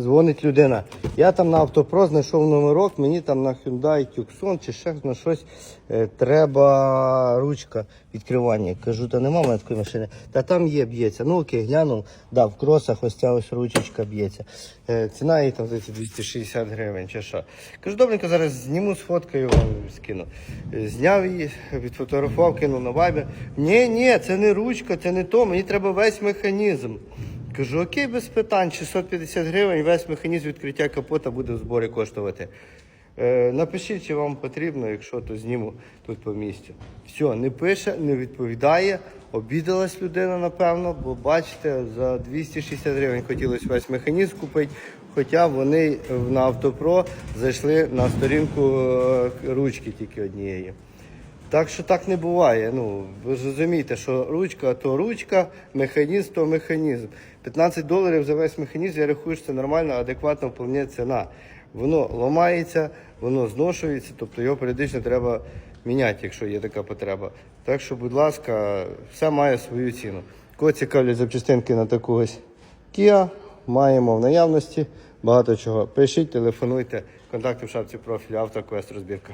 Дзвонить людина. Я там на автопро знайшов номерок, мені там на Hyundai Tucson чи ще на щось е, треба ручка відкривання. Кажу, та нема в мене такої машини. Та там є, б'ється. Ну окей, глянув, да, в кросах ось ця ось ручечка б'ється. Е, ціна її там здається, 260 гривень чи що. Кажу, добренько, зараз зніму, сфоткаю вам скину. Е, Зняв її, відфотографував, кинув на вайбер. Ні, ні, це не ручка, це не то, мені треба весь механізм. Кажу, окей, без питань, 650 гривень, весь механізм відкриття капота буде в зборі коштувати. Е, напишіть, чи вам потрібно, якщо то зніму тут по місцю. Все, не пише, не відповідає. Обідалась людина, напевно, бо бачите, за 260 гривень хотілося весь механізм купити, хоча вони на Автопро зайшли на сторінку е, ручки тільки однієї. Так що так не буває. Ну, ви розумієте, що ручка то ручка, механізм то механізм. 15 доларів за весь механізм, я рахую, що це нормальна, адекватна вполне ціна. Воно ламається, воно зношується, тобто його періодично треба міняти, якщо є така потреба. Так що, будь ласка, все має свою ціну. Кого цікавлять запчастинки на таку ось Kia, маємо в наявності багато чого. Пишіть, телефонуйте, контакти в шапці профілю, автоквест розбірка.